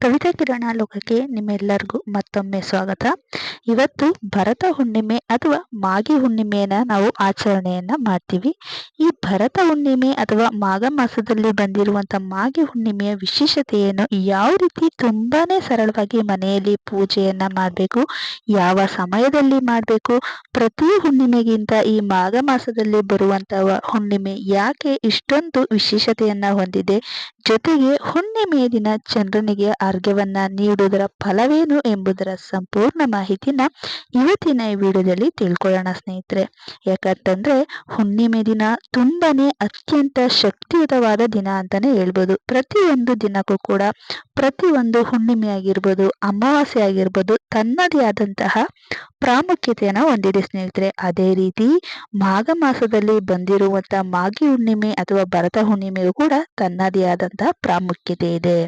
ಕವಿತಾ ಕಿರಣ ಲೋಕಕ್ಕೆ ನಿಮ್ಮೆಲ್ಲರಿಗೂ ಮತ್ತೊಮ್ಮೆ ಸ್ವಾಗತ. ಇವತ್ತು ಭರತ ಹುಣ್ಣಿಮೆ ಅಥವಾ ಮಾಗಿ ಹುಣ್ಣಿಮೆಯನ್ನ ನಾವು ಆಚರಣೆಯನ್ನ ಮಾಡ್ತೀವಿ. ಈ ಭರತ ಹುಣ್ಣಿಮೆ ಅಥವಾ ಮಾಘ ಮಾಸದಲ್ಲಿ ಬಂದಿರುವಂತ ಮಾಗಿ ಹುಣ್ಣಿಮೆಯ ವಿಶೇಷತೆ ಏನು ಯಾವ ರೀತಿ ತುಂಬಾನೇ ಸರಳವಾಗಿ ಮನೆಯಲ್ಲಿ ಪೂಜೆಯನ್ನ ಮಾಡಬೇಕು, ಯಾವ ಸಮಯದಲ್ಲಿ ಮಾಡಬೇಕು, ಪ್ರತಿ ಹುಣ್ಣಿಮೆಗಿಂತ ಈ ಮಾಘ ಮಾಸದಲ್ಲಿ ಬರುವಂತಹ ಹುಣ್ಣಿಮೆ ಯಾಕೆ ಇಷ್ಟೊಂದು ವಿಶೇಷತೆಯನ್ನ ಹೊಂದಿದೆ, ಜೊತೆಗೆ ಹುಣ್ಣಿಮೆಯ ದಿನ ಚಂದ್ರನಿಗೆ ಅರ್ಘ್ಯವನ್ನ ನೀಡುವುದರ ಫಲವೇನು ಎಂಬುದರ ಸಂಪೂರ್ಣ ಮಾಹಿತಿನ ಇವತ್ತಿನ ಈ ವಿಡಿಯೋದಲ್ಲಿ ತಿಳ್ಕೊಳ್ಳೋಣ ಸ್ನೇಹಿತರೆ. ಯಾಕಂತಂದ್ರೆ ಹುಣ್ಣಿಮೆ ದಿನ ತುಂಬಾನೇ ಅತ್ಯಂತ ಶಕ್ತಿಯುತವಾದ ದಿನ ಅಂತಾನೆ ಹೇಳ್ಬೋದು. ಪ್ರತಿಯೊಂದು ದಿನಕ್ಕೂ ಕೂಡ ಪ್ರತಿಯೊಂದು ಹುಣ್ಣಿಮೆ ಆಗಿರ್ಬೋದು, ಅಮಾವಾಸ್ಯೆ ಆಗಿರ್ಬೋದು ತನ್ನದೇ ಆದಂತಹ ಪ್ರಾಮುಖ್ಯತೆಯನ್ನು ಹೊಂದಿದೆ ಸ್ನೇಹಿತರೆ. ಅದೇ ರೀತಿ ಮಾಘ ಮಾಸದಲ್ಲಿ ಬಂದಿರುವಂತ ಮಾಗಿ ಹುಣ್ಣಿಮೆ ಅಥವಾ ಭರತ ಹುಣ್ಣಿಮೆಯು ಕೂಡ ತನ್ನದೇ ಆದಂತಹ ಪ್ರಾಮುಖ್ಯತೆ ಇದೆ.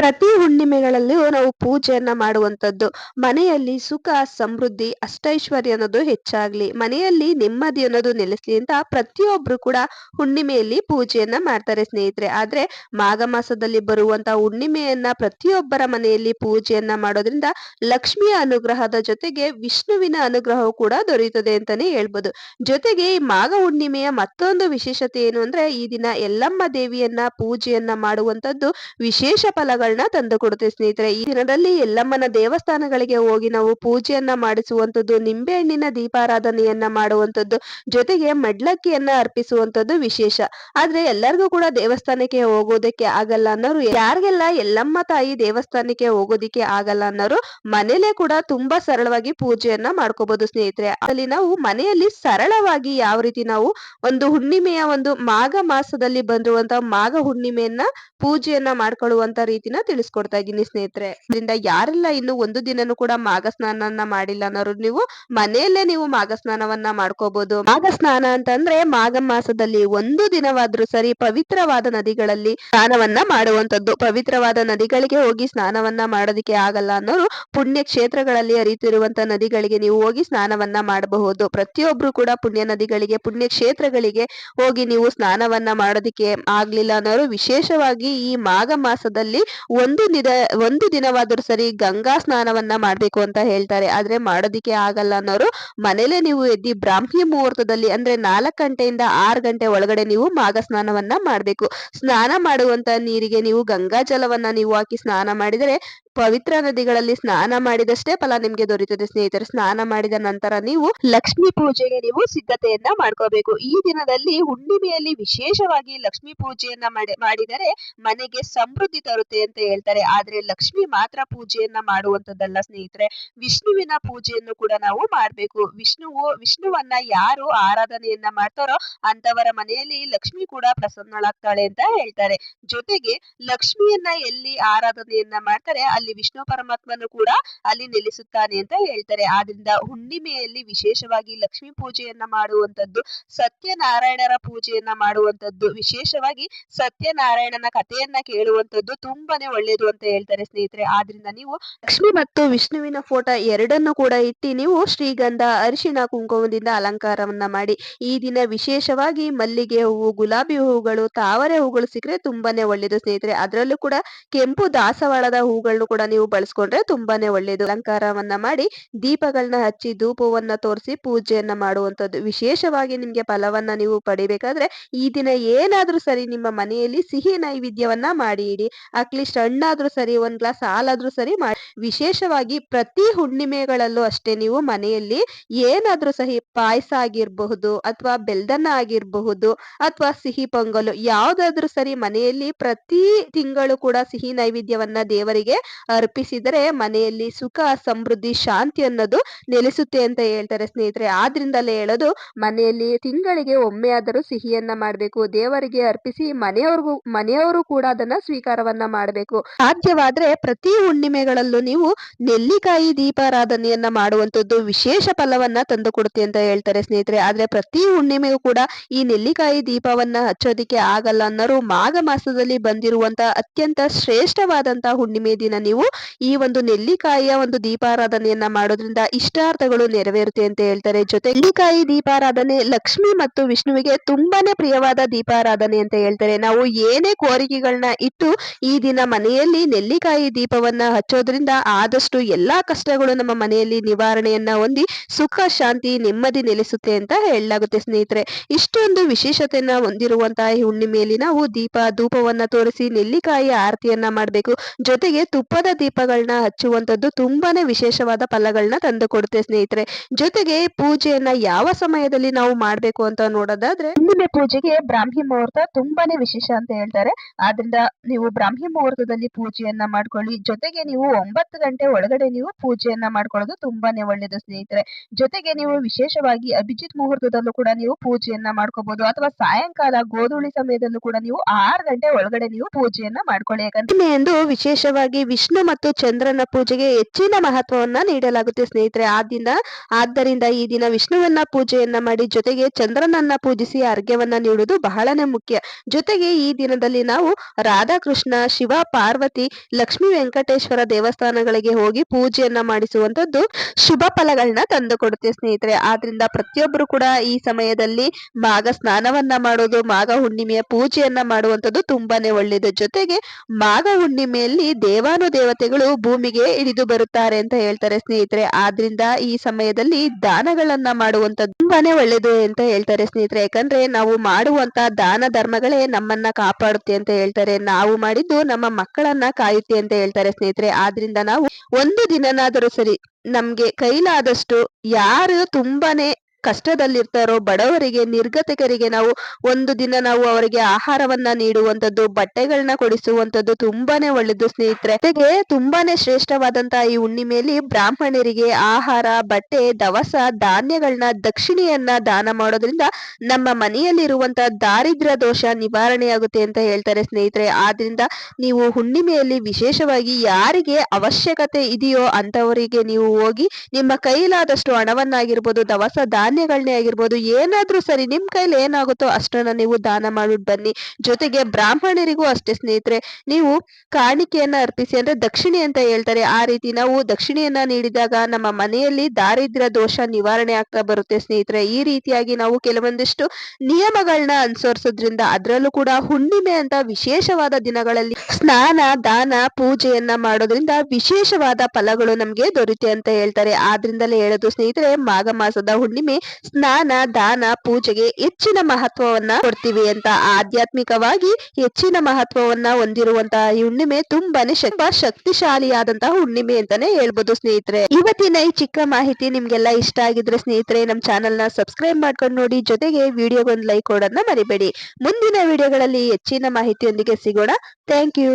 ಪ್ರತಿ ಹುಣ್ಣಿಮೆಗಳಲ್ಲೂ ನಾವು ಪೂಜೆಯನ್ನ ಮಾಡುವಂತದ್ದು ಮನೆಯಲ್ಲಿ ಸುಖ, ಸಮೃದ್ಧಿ, ಅಷ್ಟೈಶ್ವರ್ಯ ಅನ್ನೋದು ಹೆಚ್ಚಾಗ್ಲಿ. ಮನೆಯಲ್ಲಿ ನೆಮ್ಮದಿ ಅನ್ನೋದು ನೆಲೆಸಲಿ ಅಂತ ಪ್ರತಿಯೊಬ್ರು ಕೂಡ ಹುಣ್ಣಿಮೆಯಲ್ಲಿ ಪೂಜೆಯನ್ನ ಮಾಡ್ತಾರೆ ಸ್ನೇಹಿತರೆ. ಆದ್ರೆ ಮಾಘ ಮಾಸದಲ್ಲಿ ಬರುವಂತ ಹುಣ್ಣಿಮೆಯನ್ನ ಪ್ರತಿಯೊಬ್ಬರ ಮನೆಯಲ್ಲಿ ಪೂಜೆಯನ್ನ ಮಾಡೋದ್ರಿಂದ ಲಕ್ಷ್ಮಿಯ ಅನುಗ್ರಹದ ಜೊತೆಗೆ ವಿಷ್ಣುವಿನ ಅನುಗ್ರಹವು ಕೂಡ ದೊರೆಯುತ್ತದೆ ಅಂತಾನೆ ಹೇಳ್ಬೋದು. ಜೊತೆಗೆ ಈ ಮಾಘ ಹುಣ್ಣಿಮೆಯ ಮತ್ತೊಂದು ವಿಶೇಷತೆ ಏನು ಅಂದ್ರೆ ಈ ದಿನ ಎಲ್ಲಮ್ಮ ದೇವಿಯನ್ನ ಪೂಜೆಯನ್ನ ಮಾಡುವಂತದ್ದು ವಿಶೇಷ ಫಲಗಳು ಫಲಗಳನ್ನ ತಂದು ಕೊಡುತ್ತೆ ಸ್ನೇಹಿತರೆ. ಈ ದಿನದಲ್ಲಿ ಎಲ್ಲಮ್ಮನ ದೇವಸ್ಥಾನಗಳಿಗೆ ಹೋಗಿ ನಾವು ಪೂಜೆಯನ್ನ ಮಾಡಿಸುವಂತದ್ದು ನಿಂಬೆ ಹಣ್ಣಿನ ದೀಪಾರಾಧನೆಯನ್ನ ಮಾಡುವಂತದ್ದು ಜೊತೆಗೆ ಮಡ್ಲಕ್ಕಿಯನ್ನ ಅರ್ಪಿಸುವಂತದ್ದು ವಿಶೇಷ. ಆದ್ರೆ ಎಲ್ಲರಿಗೂ ಕೂಡ ದೇವಸ್ಥಾನಕ್ಕೆ ಹೋಗೋದಕ್ಕೆ ಆಗಲ್ಲ ಅನ್ನೋರು ಯಾರಿಗೆಲ್ಲ ಎಲ್ಲಮ್ಮ ತಾಯಿ ದೇವಸ್ಥಾನಕ್ಕೆ ಹೋಗೋದಿಕ್ಕೆ ಆಗಲ್ಲ ಅನ್ನೋರು ಮನೇಲೆ ಕೂಡ ತುಂಬಾ ಸರಳವಾಗಿ ಪೂಜೆಯನ್ನ ಮಾಡ್ಕೋಬಹುದು ಸ್ನೇಹಿತರೆ. ಅಲ್ಲಿ ನಾವು ಮನೆಯಲ್ಲಿ ಸರಳವಾಗಿ ಯಾವ ರೀತಿ ನಾವು ಒಂದು ಹುಣ್ಣಿಮೆಯ ಒಂದು ಮಾಘ ಮಾಸದಲ್ಲಿ ಬಂದಿರುವಂತಹ ಮಾಘ ಹುಣ್ಣಿಮೆಯನ್ನ ಪೂಜೆಯನ್ನ ಮಾಡ್ಕೊಳ್ಳುವಂತ ರೀತಿನ ತಿಳಿಸ್ಕೊಡ್ತಾ ಇದ್ದೀನಿ ಸ್ನೇಹಿತರೆ. ಇದರಿಂದ ಯಾರೆಲ್ಲ ಇನ್ನು ಒಂದು ದಿನನೂ ಕೂಡ ಮಾಘ ಸ್ನಾನನ ಮಾಡಿಲ್ಲ ಅನ್ನೋರು ನೀವು ಮನೆಯಲ್ಲೇ ನೀವು ಮಾಘ ಸ್ನಾನವನ್ನ ಮಾಡ್ಕೋಬಹುದು ಮಾಘ ಸ್ನಾನ ಅಂತಂದ್ರೆ ಮಾಘ ಮಾಸದಲ್ಲಿ ಒಂದು ದಿನವಾದ್ರೂ ಸರಿ ಪವಿತ್ರವಾದ ನದಿಗಳಲ್ಲಿ ಸ್ನಾನವನ್ನ ಮಾಡುವಂತದ್ದು ಪವಿತ್ರವಾದ ನದಿಗಳಿಗೆ ಹೋಗಿ ಸ್ನಾನವನ್ನ ಮಾಡೋದಿಕ್ಕೆ ಆಗಲ್ಲ ಅನ್ನೋರು ಪುಣ್ಯ ಕ್ಷೇತ್ರಗಳಲ್ಲಿ ಅರಿತಿರುವಂತ ನದಿಗಳಿಗೆ ನೀವು ಹೋಗಿ ಸ್ನಾನವನ್ನ ಮಾಡಬಹುದು. ಪ್ರತಿಯೊಬ್ರು ಕೂಡ ಪುಣ್ಯ ನದಿಗಳಿಗೆ ಪುಣ್ಯ ಕ್ಷೇತ್ರಗಳಿಗೆ ಹೋಗಿ ನೀವು ಸ್ನಾನವನ್ನ ಮಾಡೋದಿಕ್ಕೆ ಆಗ್ಲಿಲ್ಲ ಅನ್ನೋರು ವಿಶೇಷವಾಗಿ ಈ ಮಾಘ ಮಾಸದಲ್ಲಿ ಒಂದು ದಿನ ಒಂದು ದಿನವಾದರೂ ಸರಿ ಗಂಗಾ ಸ್ನಾನವನ್ನ ಮಾಡಬೇಕು ಅಂತ ಹೇಳ್ತಾರೆ. ಆದ್ರೆ ಮಾಡೋದಿಕ್ಕೆ ಆಗಲ್ಲ ಅನ್ನೋರು ಮನೇಲೆ ನೀವು ಎದ್ದಿ ಬ್ರಾಹ್ಮಿ ಮುಹೂರ್ತದಲ್ಲಿ ಅಂದ್ರೆ ನಾಲ್ಕು ಗಂಟೆಯಿಂದ ಆರು ಗಂಟೆ ಒಳಗಡೆ ನೀವು ಮಾಗ ಸ್ನಾನವನ್ನ ಮಾಡ್ಬೇಕು. ಸ್ನಾನ ಮಾಡುವಂತ ನೀರಿಗೆ ನೀವು ಗಂಗಾ ಜಲವನ್ನ ನೀವು ಹಾಕಿ ಸ್ನಾನ ಮಾಡಿದರೆ ಪವಿತ್ರ ನದಿಗಳಲ್ಲಿ ಸ್ನಾನ ಮಾಡಿದಷ್ಟೇ ಫಲ ನಿಮ್ಗೆ ದೊರೆಯುತ್ತದೆ, ಸ್ನೇಹಿತರೆ. ಸ್ನಾನ ಮಾಡಿದ ನಂತರ ನೀವು ಲಕ್ಷ್ಮಿ ಪೂಜೆಗೆ ನೀವು ಸಿದ್ಧತೆಯನ್ನ ಮಾಡ್ಕೋಬೇಕು. ಈ ದಿನದಲ್ಲಿ ಹುಣ್ಣಿಮೆಯಲ್ಲಿ ವಿಶೇಷವಾಗಿ ಲಕ್ಷ್ಮಿ ಪೂಜೆಯನ್ನ ಮಾಡಿದರೆ ಮನೆಗೆ ಸಮೃದ್ಧಿ ತರುತ್ತೆ ಅಂತ ಹೇಳ್ತಾರೆ. ಆದ್ರೆ ಲಕ್ಷ್ಮಿ ಮಾತ್ರ ಪೂಜೆಯನ್ನ ಮಾಡುವಂತದ್ದಲ್ಲ ಸ್ನೇಹಿತರೆ. ವಿಷ್ಣುವಿನ ಪೂಜೆಯನ್ನು ಕೂಡ ನಾವು ಮಾಡ್ಬೇಕು. ವಿಷ್ಣುವು, ವಿಷ್ಣುವನ್ನ ಯಾರು ಆರಾಧನೆಯನ್ನ ಮಾಡ್ತಾರೋ ಅಂತವರ ಮನೆಯಲ್ಲಿ ಲಕ್ಷ್ಮಿ ಕೂಡ ಪ್ರಸನ್ನಳಾಗ್ತಾಳೆ ಅಂತ ಹೇಳ್ತಾರೆ. ಜೊತೆಗೆ ಲಕ್ಷ್ಮಿಯನ್ನ ಎಲ್ಲಿ ಆರಾಧನೆಯನ್ನ ಮಾಡ್ತಾರೆ ಅಲ್ಲಿ ವಿಷ್ಣು ಪರಮಾತ್ಮನು ಕೂಡ ಅಲ್ಲಿ ನೆಲೆಸುತ್ತಾನೆ ಅಂತ ಹೇಳ್ತಾರೆ. ಆದ್ರಿಂದ ಹುಣ್ಣಿಮೆಯಲ್ಲಿ ವಿಶೇಷವಾಗಿ ಲಕ್ಷ್ಮೀ ಪೂಜೆಯನ್ನ ಮಾಡುವಂತದ್ದು ಸತ್ಯನಾರಾಯಣರ ಪೂಜೆಯನ್ನ ಮಾಡುವಂತದ್ದು ವಿಶೇಷವಾಗಿ ಸತ್ಯನಾರಾಯಣನ ಕಥೆಯನ್ನ ಕೇಳುವಂತದ್ದು ತುಂಬಾನೇ ಒಳ್ಳೇದು ಅಂತ ಹೇಳ್ತಾರೆ ಸ್ನೇಹಿತರೆ. ಆದ್ರಿಂದ ನೀವು ಲಕ್ಷ್ಮಿ ಮತ್ತು ವಿಷ್ಣುವಿನ ಫೋಟೋ ಎರಡನ್ನು ಕೂಡ ಇಟ್ಟು ನೀವು ಶ್ರೀಗಂಧ, ಅರಿಶಿಣ, ಕುಂಕುಮದಿಂದ ಅಲಂಕಾರವನ್ನ ಮಾಡಿ. ಈ ದಿನ ವಿಶೇಷವಾಗಿ ಮಲ್ಲಿಗೆ ಹೂವು, ಗುಲಾಬಿ ಹೂಗಳು ತಾವರೆ ಹೂಗಳು ಸಿಕ್ಕರೆ ತುಂಬಾನೇ ಒಳ್ಳೇದು ಸ್ನೇಹಿತರೆ. ಅದರಲ್ಲೂ ಕೂಡ ಕೆಂಪು ದಾಸವಾಳದ ಹೂಗಳನ್ನ ಕೂಡ ನೀವು ಬಳಸ್ಕೊಂಡ್ರೆ ತುಂಬಾನೇ ಒಳ್ಳೇದು. ಅಲಂಕಾರವನ್ನ ಮಾಡಿ ದೀಪಗಳನ್ನ ಹಚ್ಚಿ, ಧೂಪವನ್ನ ತೋರಿಸಿ ಪೂಜೆಯನ್ನ ಮಾಡುವಂತದ್ದು ವಿಶೇಷವಾಗಿ ನಿಮ್ಗೆ ಫಲವನ್ನ ನೀವು ಪಡಿಬೇಕಾದ್ರೆ, ಈ ದಿನ ಏನಾದ್ರೂ ಸರಿ ನಿಮ್ಮ ಮನೆಯಲ್ಲಿ ಸಿಹಿ ನೈವೇದ್ಯವನ್ನ ಮಾಡಿ ಇಡಿ. ಅಟ್ಲೀಸ್ಟ್ ಹಣ್ಣಾದ್ರೂ ಸರಿ, ಒಂದ್ ಗ್ಲಾಸ್ ಹಾಲಾದ್ರೂ ಸರಿ ಮಾಡಿ. ವಿಶೇಷವಾಗಿ ಪ್ರತಿ ಹುಣ್ಣಿಮೆಗಳಲ್ಲೂ ಅಷ್ಟೇ ನೀವು ಮನೆಯಲ್ಲಿ ಏನಾದ್ರೂ ಸಹಿ ಪಾಯಸ ಆಗಿರಬಹುದು ಅಥವಾ ಬೆಲ್ದನ್ನ ಆಗಿರಬಹುದು ಅಥವಾ ಸಿಹಿ ಪೊಂಗಲು, ಯಾವ್ದಾದ್ರೂ ಸರಿ ಮನೆಯಲ್ಲಿ ಪ್ರತಿ ತಿಂಗಳು ಕೂಡ ಸಿಹಿ ನೈವೇದ್ಯವನ್ನ ದೇವರಿಗೆ ಅರ್ಪಿಸಿದರೆ ಮನೆಯಲ್ಲಿ ಸುಖ, ಸಮೃದ್ಧಿ, ಶಾಂತಿ ಅನ್ನೋದು ನೆಲೆಸುತ್ತೆ ಅಂತ ಹೇಳ್ತಾರೆ ಸ್ನೇಹಿತರೆ. ಆದ್ರಿಂದಲೇ ಹೇಳೋದು, ಮನೆಯಲ್ಲಿ ತಿಂಗಳಿಗೆ ಒಮ್ಮೆ ಆದರೂ ಸಿಹಿಯನ್ನ ಮಾಡಬೇಕು, ದೇವರಿಗೆ ಅರ್ಪಿಸಿ ಮನೆಯವ್ರಿಗೂ, ಮನೆಯವರು ಕೂಡ ಅದನ್ನ ಸ್ವೀಕಾರವನ್ನ ಮಾಡಬೇಕು. ಸಾಧ್ಯವಾದ್ರೆ ಪ್ರತಿ ಹುಣ್ಣಿಮೆಗಳಲ್ಲೂ ನೀವು ನೆಲ್ಲಿಕಾಯಿ ದೀಪಾರಾಧನೆಯನ್ನ ಮಾಡುವಂತದ್ದು ವಿಶೇಷ ಫಲವನ್ನ ತಂದು ಕೊಡುತ್ತೆ ಅಂತ ಹೇಳ್ತಾರೆ ಸ್ನೇಹಿತರೆ. ಆದ್ರೆ ಪ್ರತಿ ಹುಣ್ಣಿಮೆಗೂ ಕೂಡ ಈ ನೆಲ್ಲಿಕಾಯಿ ದೀಪವನ್ನ ಹಚ್ಚೋದಿಕ್ಕೆ ಆಗಲ್ಲ ಅನ್ನೋರು ಮಾಘ ಮಾಸದಲ್ಲಿ ಬಂದಿರುವಂತ ಅತ್ಯಂತ ಶ್ರೇಷ್ಠವಾದಂತಹ ಹುಣ್ಣಿಮೆ ದಿನ ನೀವು ಈ ಒಂದು ನೆಲ್ಲಿಕಾಯಿಯ ಒಂದು ದೀಪಾರಾಧನೆಯನ್ನ ಮಾಡೋದ್ರಿಂದ ಇಷ್ಟಾರ್ಥಗಳು ನೆರವೇರುತ್ತೆ ಅಂತ ಹೇಳ್ತಾರೆ. ಜೊತೆ ನೆಲ್ಲಿಕಾಯಿ ದೀಪಾರಾಧನೆ, ಲಕ್ಷ್ಮಿ ಮತ್ತು ವಿಷ್ಣುವಿಗೆ ತುಂಬಾನೇ ಪ್ರಿಯವಾದ ದೀಪಾರಾಧನೆ ಅಂತ ಹೇಳ್ತಾರೆ. ನಾವು ಏನೇ ಕೋರಿಕೆಗಳನ್ನ ಇಟ್ಟು ಈ ದಿನ ಮನೆಯಲ್ಲಿ ನೆಲ್ಲಿಕಾಯಿ ದೀಪವನ್ನ ಹಚ್ಚೋದ್ರಿಂದ ಆದಷ್ಟು ಎಲ್ಲಾ ಕಷ್ಟಗಳು ನಮ್ಮ ಮನೆಯಲ್ಲಿ ನಿವಾರಣೆಯನ್ನ ಹೊಂದಿ ಸುಖ, ಶಾಂತಿ, ನೆಮ್ಮದಿ ನೆಲೆಸುತ್ತೆ ಅಂತ ಹೇಳಲಾಗುತ್ತೆ ಸ್ನೇಹಿತರೆ. ಇಷ್ಟೊಂದು ವಿಶೇಷತೆಯನ್ನ ಹೊಂದಿರುವಂತಹ ಈ ಹುಣ್ಣಿಮೆಯಲ್ಲಿ ನಾವು ದೀಪ, ಧೂಪವನ್ನ ತೋರಿಸಿ ನೆಲ್ಲಿಕಾಯಿ ಆರತಿಯನ್ನ ಮಾಡಬೇಕು. ಜೊತೆಗೆ ತುಪ್ಪದ ದೀಪಗಳನ್ನ ಹಚ್ಚುವಂಥದ್ದು ತುಂಬಾನೇ ವಿಶೇಷವಾದ ಫಲಗಳನ್ನ ತಂದು ಕೊಡುತ್ತೆ ಸ್ನೇಹಿತರೆ. ಜೊತೆಗೆ ಪೂಜೆಯನ್ನ ಯಾವ ಸಮಯದಲ್ಲಿ ನಾವು ಮಾಡ್ಬೇಕು ಅಂತ ನೋಡೋದಾದ್ರೆ ಹುಣ್ಣಿಮೆ ಪೂಜೆಗೆ ಬ್ರಾಹ್ಮಿ ಮುಹೂರ್ತ ತುಂಬಾನೇ ವಿಶೇಷ ಅಂತ ಹೇಳ್ತಾರೆ. ಆದ್ರಿಂದ ನೀವು ಬ್ರಾಹ್ಮಿ ಮುಹೂರ್ತದಲ್ಲಿ ಪೂಜೆಯನ್ನ ಮಾಡ್ಕೊಳ್ಳಿ. ಜೊತೆಗೆ ನೀವು ಒಂಬತ್ತು ಗಂಟೆ ಒಳಗಡೆ ನೀವು ಪೂಜೆಯನ್ನ ಮಾಡ್ಕೊಳ್ಳೋದು ತುಂಬಾನೇ ಒಳ್ಳೇದು ಸ್ನೇಹಿತರೆ. ಜೊತೆಗೆ ನೀವು ವಿಶೇಷವಾಗಿ ಅಭಿಜಿತ್ ಮುಹೂರ್ತದಲ್ಲೂ ಕೂಡ ನೀವು ಪೂಜೆಯನ್ನ ಮಾಡ್ಕೋಬಹುದು ಅಥವಾ ಸಾಯಂಕಾಲ ಗೋಧೂಳಿ ಸಮಯದಲ್ಲೂ ಕೂಡ ನೀವು ಆರು ಗಂಟೆ ಒಳಗಡೆ ನೀವು ಪೂಜೆಯನ್ನ ಮಾಡ್ಕೊಳ್ಳಿ. ಯಾಕಂದ್ರೆ ಎಂದು ವಿಶೇಷವಾಗಿ ವಿಷ್ಣು ಮತ್ತು ಚಂದ್ರನ ಪೂಜೆಗೆ ಹೆಚ್ಚಿನ ಮಹತ್ವವನ್ನ ನೀಡಲಾಗುತ್ತೆ ಸ್ನೇಹಿತರೆ. ಆದಿಂದ ಆದ್ದರಿಂದ ಈ ದಿನ ವಿಷ್ಣುವನ್ನ ಪೂಜೆಯನ್ನ ಮಾಡಿ ಜೊತೆಗೆ ಚಂದ್ರನನ್ನ ಪೂಜಿಸಿ ಅರ್ಘ್ಯವನ್ನ ನೀಡುವುದು ಬಹಳನೇ ಮುಖ್ಯ. ಜೊತೆಗೆ ಈ ದಿನದಲ್ಲಿ ನಾವು ರಾಧಾಕೃಷ್ಣ, ಶಿವ, ಪಾರ್ವತಿ, ಲಕ್ಷ್ಮೀ ವೆಂಕಟೇಶ್ವರ ದೇವಸ್ಥಾನಗಳಿಗೆ ಹೋಗಿ ಪೂಜೆಯನ್ನ ಮಾಡಿಸುವಂತದ್ದು ಶುಭ ಫಲಗಳನ್ನ ತಂದುಕೊಡುತ್ತೆ ಸ್ನೇಹಿತರೆ. ಆದ್ರಿಂದ ಪ್ರತಿಯೊಬ್ಬರು ಕೂಡ ಈ ಸಮಯದಲ್ಲಿ ಮಾಘ ಸ್ನಾನವನ್ನ ಮಾಡೋದು, ಮಾಘ ಹುಣ್ಣಿಮೆಯ ಪೂಜೆಯನ್ನ ಮಾಡುವಂತದ್ದು ತುಂಬಾನೇ ಒಳ್ಳೇದು. ಜೊತೆಗೆ ಮಾಘ ಹುಣ್ಣಿಮೆಯಲ್ಲಿ ದೇವಾನು ದೇವತೆಗಳು ಭೂಮಿಗೆ ಇಳಿದು ಬರುತ್ತಾರೆ ಅಂತ ಹೇಳ್ತಾರೆ ಸ್ನೇಹಿತರೆ. ಆದ್ರಿಂದ ಈ ಸಮಯದಲ್ಲಿ ದಾನಗಳನ್ನ ಮಾಡುವಂತ ತುಂಬಾನೇ ಒಳ್ಳೇದು ಅಂತ ಹೇಳ್ತಾರೆ ಸ್ನೇಹಿತರೆ. ಯಾಕಂದ್ರೆ ನಾವು ಮಾಡುವಂತ ದಾನ ಧರ್ಮಗಳೇ ನಮ್ಮನ್ನ ಕಾಪಾಡುತ್ತೆ ಅಂತ ಹೇಳ್ತಾರೆ. ನಾವು ಮಾಡಿದ್ದು ನಮ್ಮ ಮಕ್ಕಳನ್ನ ಕಾಯುತ್ತೆ ಅಂತ ಹೇಳ್ತಾರೆ ಸ್ನೇಹಿತರೆ. ಆದ್ರಿಂದ ನಾವು ಒಂದು ದಿನನಾದರೂ ಸರಿ ನಮ್ಗೆ ಕೈಲಾದಷ್ಟು ಯಾರು ತುಂಬಾನೇ ಕಷ್ಟದಲ್ಲಿರ್ತಾರೋ ಬಡವರಿಗೆ, ನಿರ್ಗತಿಕರಿಗೆ ನಾವು ಒಂದು ದಿನ ನಾವು ಅವರಿಗೆ ಆಹಾರವನ್ನ ನೀಡುವಂತದ್ದು ಬಟ್ಟೆಗಳನ್ನ ಕೊಡಿಸುವಂತದ್ದು ತುಂಬಾನೇ ಒಳ್ಳೇದು ಸ್ನೇಹಿತರೆ. ಜೊತೆಗೆ ತುಂಬಾನೇ ಶ್ರೇಷ್ಠವಾದಂತಹ ಈ ಹುಣ್ಣಿಮೆಯಲ್ಲಿ ಬ್ರಾಹ್ಮಣರಿಗೆ ಆಹಾರ, ಬಟ್ಟೆ, ದವಸ ಧಾನ್ಯಗಳನ್ನ ದಕ್ಷಿಣೆಯನ್ನ ದಾನ ಮಾಡೋದ್ರಿಂದ ನಮ್ಮ ಮನೆಯಲ್ಲಿರುವಂತಹ ದಾರಿದ್ರ್ಯ ದೋಷ ನಿವಾರಣೆಯಾಗುತ್ತೆ ಅಂತ ಹೇಳ್ತಾರೆ ಸ್ನೇಹಿತರೆ. ಆದ್ರಿಂದ ನೀವು ಹುಣ್ಣಿಮೆಯಲ್ಲಿ ವಿಶೇಷವಾಗಿ ಯಾರಿಗೆ ಅವಶ್ಯಕತೆ ಇದೆಯೋ ಅಂತವರಿಗೆ ನೀವು ಹೋಗಿ ನಿಮ್ಮ ಕೈಲಾದಷ್ಟು ಹಣವನ್ನಾಗಿರ್ಬೋದು, ದವಸ ಧಾನ್ಯಗಳನ್ನೇ ಆಗಿರ್ಬೋದು, ಏನಾದ್ರೂ ಸರಿ ನಿಮ್ ಕೈಲಿ ಏನಾಗುತ್ತೋ ಅಷ್ಟನ್ನ ನೀವು ದಾನ ಮಾಡ್ಬಿಟ್ಟು ಬನ್ನಿ. ಜೊತೆಗೆ ಬ್ರಾಹ್ಮಣರಿಗೂ ಅಷ್ಟೇ ಸ್ನೇಹಿತರೆ, ನೀವು ಕಾಣಿಕೆಯನ್ನ ಅರ್ಪಿಸಿ ಅಂದ್ರೆ ದಕ್ಷಿಣೆ ಅಂತ ಹೇಳ್ತಾರೆ. ಆ ರೀತಿ ನಾವು ದಕ್ಷಿಣೆಯನ್ನ ನೀಡಿದಾಗ ನಮ್ಮ ಮನೆಯಲ್ಲಿ ದಾರಿದ್ರ್ಯ ದೋಷ ನಿವಾರಣೆ ಆಗ್ತಾ ಬರುತ್ತೆ ಸ್ನೇಹಿತರೆ. ಈ ರೀತಿಯಾಗಿ ನಾವು ಕೆಲವೊಂದಿಷ್ಟು ನಿಯಮಗಳನ್ನ ಅನುಸರಿಸೋದ್ರಿಂದ ಅದರಲ್ಲೂ ಕೂಡ ಹುಣ್ಣಿಮೆ ಅಂತ ವಿಶೇಷವಾದ ದಿನಗಳಲ್ಲಿ ಸ್ನಾನ, ದಾನ, ಪೂಜೆಯನ್ನ ಮಾಡೋದ್ರಿಂದ ವಿಶೇಷವಾದ ಫಲಗಳು ನಮ್ಗೆ ದೊರೆಯುತ್ತೆ ಅಂತ ಹೇಳ್ತಾರೆ. ಆದ್ರಿಂದಲೇ ಹೇಳೋದು ಸ್ನೇಹಿತರೆ, ಮಾಘ ಮಾಸದ ಹುಣ್ಣಿಮೆ ಸ್ನಾನ, ದಾನ, ಪೂಜೆಗೆ ಹೆಚ್ಚಿನ ಮಹತ್ವವನ್ನ ಕೊಡ್ತೀವಿ ಅಂತ ಆಧ್ಯಾತ್ಮಿಕವಾಗಿ ಹೆಚ್ಚಿನ ಮಹತ್ವವನ್ನ ಹೊಂದಿರುವಂತಹ ಹುಣ್ಣಿಮೆ ತುಂಬಾನೇ ತುಂಬಾ ಶಕ್ತಿಶಾಲಿಯಾದಂತಹ ಹುಣ್ಣಿಮೆ ಅಂತಾನೆ ಹೇಳ್ಬೋದು ಸ್ನೇಹಿತರೆ. ಇವತ್ತಿನ ಈ ಚಿಕ್ಕ ಮಾಹಿತಿ ನಿಮ್ಗೆಲ್ಲ ಇಷ್ಟ ಆಗಿದ್ರೆ ಸ್ನೇಹಿತರೆ ನಮ್ ಚಾನಲ್ನ ಸಬ್ಸ್ಕ್ರೈಬ್ ಮಾಡ್ಕೊಂಡು ನೋಡಿ, ಜೊತೆಗೆ ವಿಡಿಯೋಗೊಂದು ಲೈಕ್ ಕೊಡೋದನ್ನ ಮರಿಬೇಡಿ. ಮುಂದಿನ ವಿಡಿಯೋಗಳಲ್ಲಿ ಹೆಚ್ಚಿನ ಮಾಹಿತಿಯೊಂದಿಗೆ ಸಿಗೋಣ. Thank you.